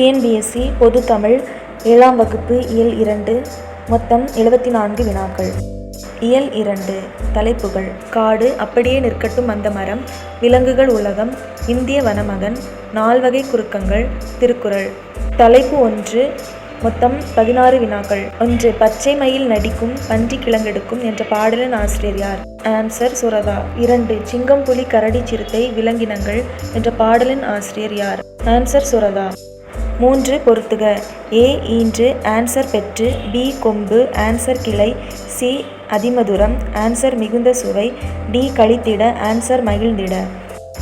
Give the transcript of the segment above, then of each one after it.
TNPSC பொது தமிழ் ஏழாம் வகுப்பு இயல் இரண்டு மொத்தம் எழுபத்தி நான்கு வினாக்கள். இயல் இரண்டு தலைப்புகள். காடு அப்படியே நிற்கட்டும் அந்த மரம். விலங்குகள் உலகம். இந்திய வனமகன். நால்வகை குறுக்கங்கள். திருக்குறள். தலைப்பு ஒன்று மொத்தம் பதினாறு வினாக்கள். ஒன்று பச்சை மயில் நடிக்கும் பன்றி கிழங்கெடுக்கும் என்ற பாடலின் ஆசிரியர் யார்? ஆன்சர் சுரதா இரண்டு சிங்கம் புலி கரடி சிறுத்தை விலங்கினங்கள் என்ற பாடலின் ஆசிரியர் யார்? ஆன்சர் சுரதா மூன்று பொருத்துக. ஏ ஈன்று ஆன்சர் பெற்று பி கொம்பு ஆன்சர் கிளை சி அதிமதுரம் ஆன்சர் மிகுந்த சுவை டி கழித்திட ஆன்சர் மகிழ்ந்திட.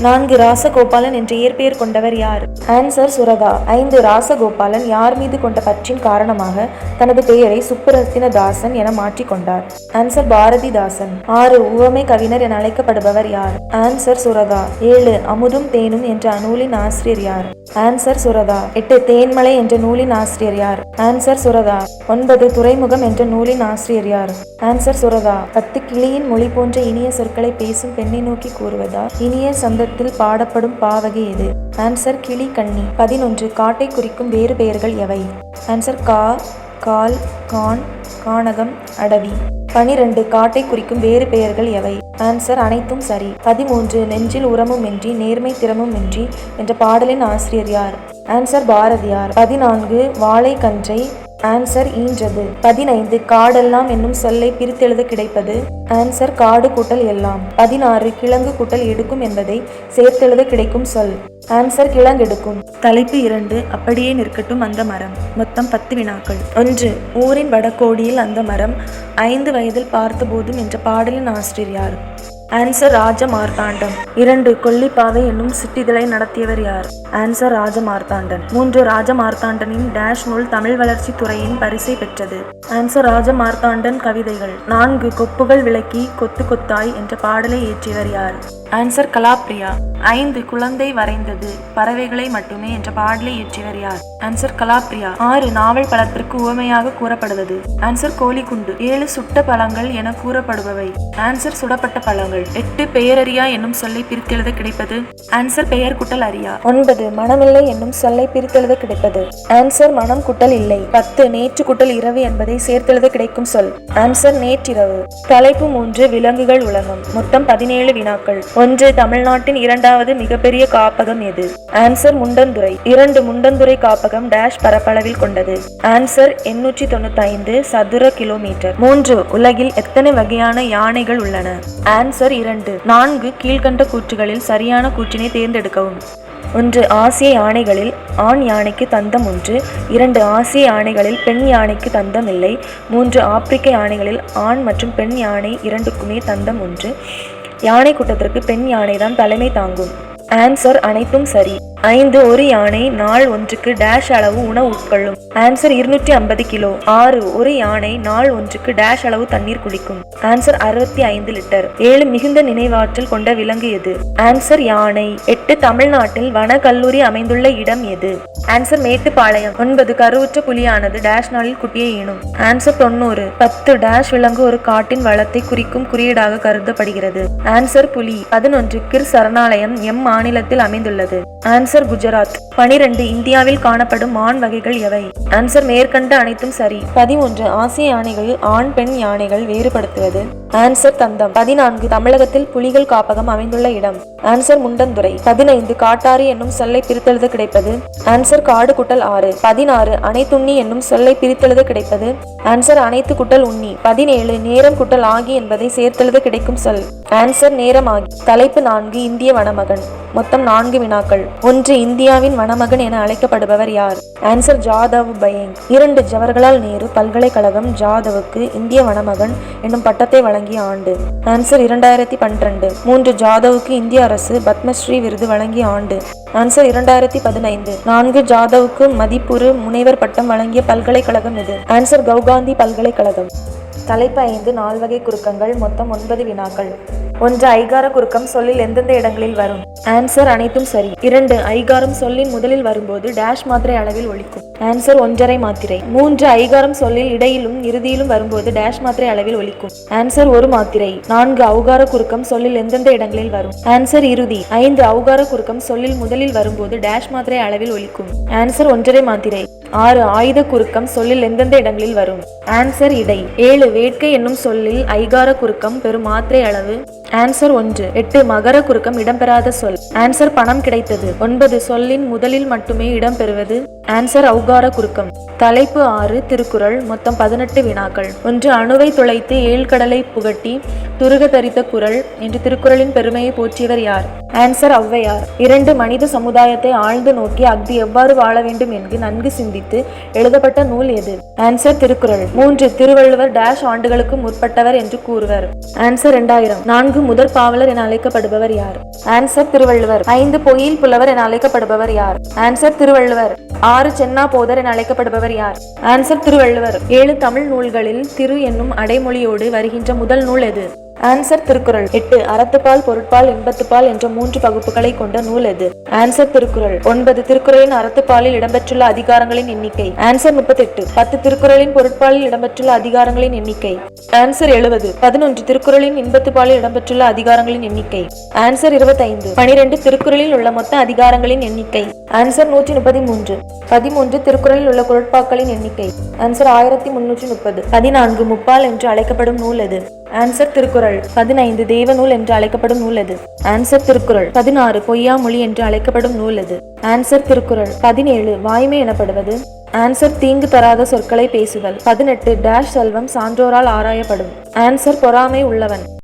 நான்கு ராசகோபாலன் என்று இயற்பெயர் கொண்டவர் யார்? ஆன்சர் சுரதா ஐந்து ராசகோபாலன் யார் மீது கொண்ட பற்றின் காரணமாக தனது பெயரை சுப்புரத்தினதாசன் என மாற்றிக்கொண்டார் ஆன்சர் பாரதிதாசன். ஆறு உவமை கவிஞர் என அழைக்கப்படுபவர் யார்? ஆன்சர் சுரதா ஏழு அமுதும் தேனும் என்ற நூலின் ஆசிரியர் யார்? ஆன்சர் சுரதா எட்டு தேன்மலை என்ற நூலின் ஆசிரியர் யார்? ஆன்சர் சுரதா ஒன்பது துறைமுகம் என்ற நூலின் ஆசிரியர் யார்? ஆன்சர் சுரதா பத்து கிளியின் மொழி போன்ற இனிய சொற்களை பேசும் பெண்ணை நோக்கி கூறுவதா? இனிய சந்தத்தில் பாடப்படும் பாவகை எது? ஆன்சர் கிளி கண்ணி. பதினொன்று. காட்டை குறிக்கும் வேறு பெயர்கள் எவை? ஆன்சர் கா கால் கான் கானகம் அடவி. பனிரெண்டு. காட்டை குறிக்கும் வேறு பெயர்கள் எவை? ஆன்சர் அனைத்தும் சரி. பதிமூன்று. நெஞ்சில் உரமும் இன்றி நேர்மை திறமும் இன்றி என்ற பாடலின் ஆசிரியர் யார்? ஆன்சர் பாரதியார். பதினான்கு. வாழை கன்றை ஆன்சர் ஈன்றது. பதினைந்து காடெல்லாம் என்னும் சொல்லை பிரித்தெழுத கிடைப்பது. ஆன்சர் காடு கூட்டல் எல்லாம். பதினாறு கிழங்கு கூட்டல் எடுக்கும் என்பதை சேர்த்தெழுத கிடைக்கும் சொல். ஆன்சர் கிழங்கெடுக்கும் தலைப்பு இரண்டு அப்படியே நிற்கட்டும் அந்த மரம். மொத்தம் பத்து வினாக்கள். ஒன்று ஊரின் வடகோடியில் அந்த மரம் ஐந்து வயதில் பார்த்தபோதும் என்ற பாடலின் ஆசிரியர் யார்? ஆன்சர் ராஜ மார்த்தாண்டம் இரண்டு கொல்லிப்பாவை என்னும் சிற்றிதழை நடத்தியவர் யார்? ஆன்சர் ராஜ மார்த்தாண்டன் மூன்று ராஜ மார்த்தாண்டனின் டேஷ் நூல் தமிழ் வளர்ச்சி துறையின் பரிசை பெற்றது. ஆன்சர் ராஜ மார்த்தாண்டன் கவிதைகள். நான்கு கொப்புகள் விளக்கி கொத்து கொத்தாய் என்ற பாடலை இயற்றியவர் யார்? ஆன்சர் கலாப்ரியா. ஐந்து குழந்தை வரைந்தது பறவைகளை மட்டுமே என்ற பாடலை இயற்றியவர் யார்? ஆன்சர் கலாப்ரியா. ஆறு நாவல் பழத்திற்கு உவமையாக கூறப்படுவது. ஆன்சர் கோழிக்குண்டு ஏழு சுட்ட பழங்கள் என கூறப்படுபவை. ஆன்சர் சுடப்பட்ட பழங்கள். எட்டு பெயரறியா என்னும் சொல்லை பிரித்தெழுத கிடைப்பது? ஆன்சர் பெயர் குட்டல் அறியா? ஒன்பது மனமில்லை என்னும் சொல்லை பிரித்தெழுத கிடைப்பது. ஆன்சர் மனம் குட்டல் இல்லை. பத்து நேற்று குட்டல் இரவு என்பதை சேர்த்தெழுத கிடைக்கும் சொல். ஆன்சர் நேற்றிரவு. தலைப்பு மூன்று விலங்குகள் உலகம். மொத்தம் பதினேழு வினாக்கள். ஒன்று தமிழ்நாட்டின் இரண்டாவது மிகப்பெரிய காப்பகம் எது? ஆன்சர் முண்டந்துறை. இரண்டு முண்டந்துறை காப்பகம் டேஷ் பரப்பளவில் கொண்டது. ஆன்சர் எண்ணூற்றி தொண்ணூத்தி ஐந்து சதுர கிலோமீட்டர் மூன்று உலகில் எத்தனை வகையான யானைகள் உள்ளன? ஆன்சர் இரண்டு நான்கு கீழ்கண்ட கூற்றுகளில் சரியான கூற்றினை தேர்ந்தெடுக்கவும். ஒன்று ஆசிய யானைகளில் ஆண் யானைக்கு தந்தம் ஒன்று இரண்டு ஆசிய யானைகளில் பெண் யானைக்கு தந்தம் இல்லை மூன்று ஆப்பிரிக்க யானைகளில் ஆண் மற்றும் பெண் யானை இரண்டுக்குமே தந்தம் ஒன்று யானை கூட்டத்திற்கு பெண் யானை தான் தலைமை தாங்கும். ஆன்சர் அனைத்தும் சரி. ஐந்து ஒரு யானை நாள் ஒன்றுக்கு டேஷ் அளவு உணவு உட்கொள்ளும். ஆன்சர் இருநூற்றி ஐம்பது கிலோ. ஆறு ஒரு யானை நாள் ஒன்றுக்கு டேஷ் அளவு தண்ணீர் குடிக்கும். ஆன்சர் அறுபத்தி ஐந்து லிட்டர் ஏழு மிகுந்த நினைவாற்றல் கொண்ட விலங்கு எது? ஆன்சர் யானை. எட்டு தமிழ்நாட்டில் வன கல்லூரி அமைந்துள்ள இடம் எது? ஆன்சர் மேட்டுப்பாளையம். ஒன்பது கருவுற்ற புலியானது டேஷ் நாளில் குட்டியை ஈனும் ஆன்சர் தொண்ணூறு. பத்து டேஷ் விலங்கு ஒரு காட்டின் வளத்தை குறிக்கும் குறியீடாக கருதப்படுகிறது. ஆன்சர் புலி. பதினொன்று கிர் சரணாலயம் எம் மாநிலத்தில் அமைந்துள்ளது. Answer answer Gujarat. பனிரெண்டு இந்தியாவில் காணப்படும் ஆண் வகைகள் எவை? ஆன்சர் மேற்கண்ட அனைத்தும் சரி. பதிமூன்று ஆசிய யானைகளில் ஆண் பெண் யானைகள் வேறுபடுத்துவது. ஆன்சர் தந்தம். பதினான்கு தமிழகத்தில் புலிகள் காப்பகம் அமைந்துள்ள இடம். ஆன்சர் முண்டந்துறை. பதினைந்து காட்டாறு என்னும் சொல்லை பிரித்தெழுத கிடைப்பது. ஆன்சர் காடு குட்டல் ஆறு. பதினாறு அனைத்துண்ணி என்னும் சொல்லை பிரித்தெழுத கிடைப்பது. ஆன்சர் அனைத்து குட்டல் உண்ணி. பதினேழு நேரம் குட்டல் ஆகி என்பதை சேர்த்தெழுத கிடைக்கும் சொல். ஆன்சர் நேரம் ஆகி தலைப்பு நான்கு இந்திய வனமகன். மொத்தம் நான்கு வினாக்கள். ஒன்று இந்தியாவின் வனமகன் என அழைக்கப்படுபவர் யார்? ஆன்சர் ஜாதவ் பயங் இரண்டு ஜவஹர்லால் நேரு பல்கலைக்கழகம் ஜாதவுக்கு இந்திய வனமகன் என்னும் பட்டத்தை வழங்கிய ஆண்டு. ஆன்சர் இரண்டாயிரத்தி பன்னிரண்டு. மூன்று ஜாதவுக்கு இந்திய அரசு பத்மஸ்ரீ விருது வழங்கிய ஆண்டு. ஆன்சர் இரண்டாயிரத்தி பதினைந்து. நான்கு ஜாதவுக்கு மதிப்புறு முனைவர் பட்டம் வழங்கிய பல்கலைக்கழகம் இது. ஆன்சர் கௌகாந்தி பல்கலைக்கழகம். தலைப்பு ஐந்து நால்வகை குறுக்கங்கள் மொத்தம் ஒன்பது வினாக்கள். ஒன்று ஐகார குறுக்கம் சொல்லில் எந்தெந்த இடங்களில் வரும்? ஆன்சர் அனைத்தும் சரி. இரண்டு ஐகாரம் சொல்லின் முதலில் வரும்போது டேஷ் மாத்திரை அளவில் ஒழிக்கும். ஆன்சர் ஒன்றரை மாத்திரை. மூன்று ஐகாரம் சொல்லில் இடையிலும் இறுதியிலும் வரும்போது டேஷ் மாத்திரை அளவில் ஒலிக்கும். ஆன்சர் ஒரு மாத்திரை. நான்கு அவுகார குறுக்கம் சொல்லில் எந்தெந்த இடங்களில் வரும்? ஆன்சர் இறுதி. ஐந்து அவுகார குறுக்கம் சொல்லில் முதலில் வரும்போது டேஷ் மாத்திரை அளவில் ஒலிக்கும். ஆன்சர் ஒன்றரை மாத்திரை. ஆறு ஆயுத குறுக்கம் சொல்லில் எந்தெந்த இடங்களில் வரும்? ஆன்சர் இடை. ஏழு வேட்கை என்னும் சொல்லில் ஐகார குறுக்கம் பெறும் மாத்திரை அளவு? ஆன்சர் ஒன்று. எட்டு மகர குறுக்கம் இடம்பெறாத சொல். ஆன்சர் பணம் கிடைத்தது. ஒன்பது சொல்லின் முதலில் மட்டுமே இடம்பெறுவது? ஆன்சர் அவுகார குறுக்கம் தலைப்பு ஆறு திருக்குறள் மொத்தம் பதினெட்டு வினாக்கள். ஒன்று அணுவை துளைத்து ஏழ்கடலை புகட்டி துருக தரித்த குரல் என்று திருக்குறளின் பெருமையை போற்றியவர் யார்? ஆன்சர் ஔவையார். இரண்டு மனித சமுதாயத்தை ஆழ்ந்து நோக்கி அக்தி எவ்வாறு வாழ வேண்டும் என்று நன்கு சிந்தித்து எழுதப்பட்ட நூல் எது? ஆன்சர் திருக்குறள். மூன்று திருவள்ளுவர் டேஷ் ஆண்டுகளுக்கு முற்பட்டவர் என்று கூறுவர். ஆன்சர் இரண்டாயிரம். நான்கு முதற் பாவலர் என அழைக்கப்படுபவர் யார்? ஆன்சர் திருவள்ளுவர். ஐந்து பொயில் புலவர் என அழைக்கப்படுபவர் யார்? ஆன்சர் திருவள்ளுவர். ஆறு சென்னா போதர் என அழைக்கப்படுபவர் யார்? ஆன்சர் திருவள்ளுவர். ஏழு தமிழ் நூல்களில் திரு என்னும் அடைமொழியோடு வருகின்ற முதல் நூல் எது? ஆன்சர் திருக்குறள். எட்டு அறத்துப்பால் பொருட்பால் இன்பத்துப்பால் என்ற மூன்று பகுப்புகளை கொண்ட நூல் எது? ஆன்சர் திருக்குறள். ஒன்பது திருக்குறளின் அறத்துப்பாலில் இடம்பெற்றுள்ள அதிகாரங்களின் எண்ணிக்கை. ஆன்சர் முப்பத்தெட்டு பத்து திருக்குறளின் பொருட்பாலில் இடம்பெற்றுள்ள அதிகாரங்களின் எண்ணிக்கை. ஆன்சர் எழுபது பதினொன்று திருக்குறளின் இன்பத்துப்பாலில் இடம்பெற்றுள்ள அதிகாரங்களின் எண்ணிக்கை. ஆன்சர் இருபத்தைந்து பனிரெண்டு திருக்குறளில் உள்ள மொத்த அதிகாரங்களின் எண்ணிக்கை. ஆன்சர் நூற்றி முப்பத்தி மூன்று பதிமூன்று திருக்குறளில் உள்ள குரட்பாக்களின் எண்ணிக்கை. ஆன்சர் ஆயிரத்தி முன்னூற்றி முப்பது பதினான்கு முப்பால் என்று அழைக்கப்படும் நூல் எது? ஆன்சர் திருக்குறள். பதினைந்து தேவநூல் என்று அழைக்கப்படும் நூல் எது? ஆன்சர் திருக்குறள். பதினாறு பொய்யாமொழி என்று அழைக்கப்படும் நூல் எது? ஆன்சர் திருக்குறள். பதினேழு வாய்மை எனப்படுவது? ஆன்சர் தீங்கு தராத சொற்களை பேசுதல். பதினெட்டு டேஷ் செல்வம் சான்றோரால் ஆராயப்படும். ஆன்சர் பொறாமை உள்ளவன்.